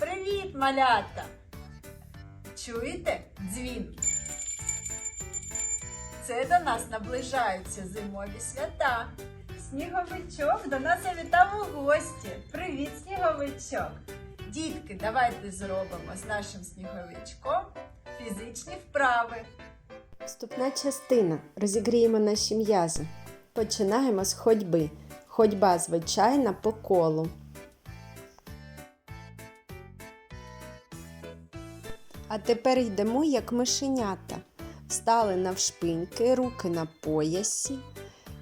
Привіт, малята! Чуєте дзвін? Це до нас наближаються зимові свята. Сніговичок до нас завітав у гості. Привіт, сніговичок! Дітки, давайте зробимо з нашим сніговичком фізичні вправи. Вступна частина. Розігріємо наші м'язи. Починаємо з ходьби. Ходьба звичайна по колу. А тепер йдемо як мишенята. Встали навшпиньки, руки на поясі.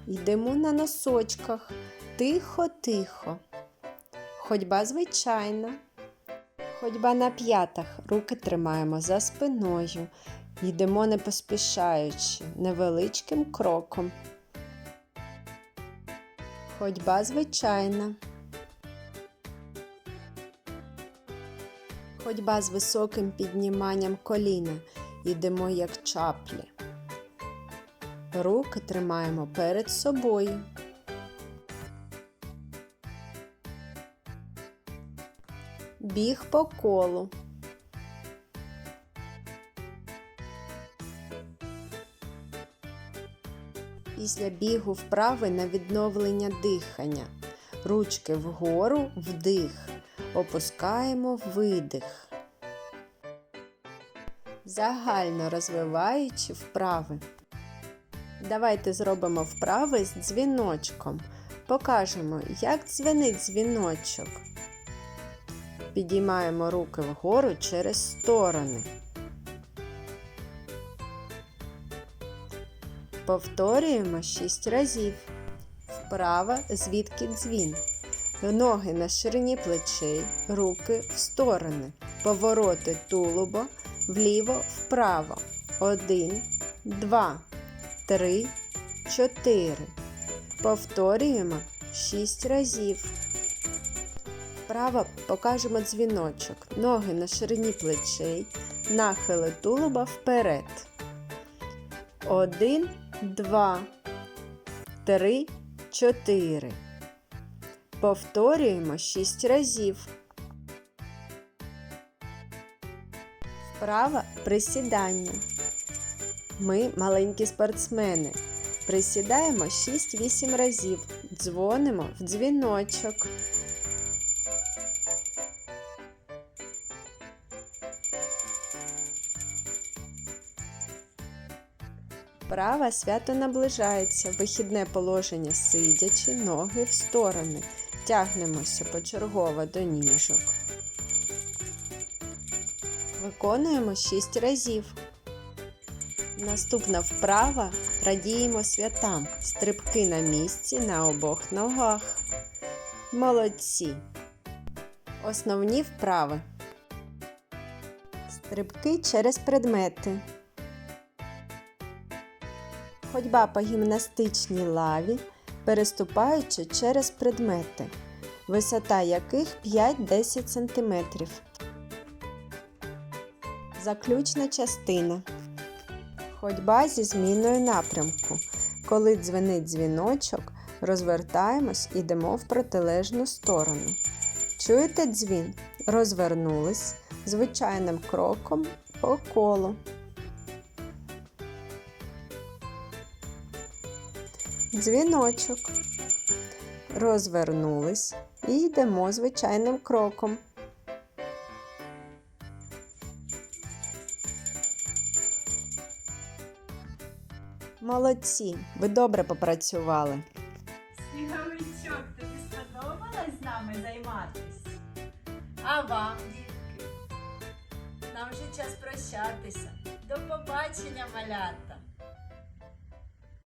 Йдемо на носочках. Тихо-тихо. Ходьба звичайна. Ходьба на п'ятах. Руки тримаємо за спиною. Йдемо не поспішаючи, невеличким кроком. Ходьба звичайна. Ходьба з високим підніманням коліна. Йдемо як чаплі. Руки тримаємо перед собою. Біг по колу. Після бігу вправи на відновлення дихання. Ручки вгору вдих. Опускаємо видих. Загально розвиваючи вправи. Давайте зробимо вправи з дзвіночком. Покажемо, як дзвенить дзвіночок. Підіймаємо руки вгору через сторони. Повторюємо 6 разів. Вправа, звідки дзвін. Ноги на ширині плечей, руки в сторони. Повороти тулуба, вліво, вправо. Один, два, три, чотири. Повторюємо 6 разів. Вправо покажемо дзвіночок. Ноги на ширині плечей, нахили тулуба вперед. Один, два, три, чотири. Повторюємо шість разів. Вправа присідання. Ми маленькі спортсмени. Присідаємо 6-8 разів. Дзвонимо в дзвіночок. Вправа свято наближається. Вихідне положення сидячи, ноги в сторони. Тягнемося почергово до ніжок. Виконуємо 6 разів. Наступна вправа радіємо святам. Стрибки на місці на обох ногах. Молодці. Основні вправи. Стрибки через предмети. Ходьба по гімнастичній лаві, переступаючи через предмети, висота яких 5-10 см. Заключна частина. Ходьба зі зміною напрямку. Коли дзвенить дзвіночок, розвертаємось і йдемо в протилежну сторону. Чуєте дзвін? Розвернулись звичайним кроком по колу. Дзвіночок. Розвернулись і йдемо звичайним кроком. Молодці, ви добре попрацювали. Сніговичок, тобі сподобалось з нами займатися? А вам, дітки? Нам вже час прощатися. До побачення, малята!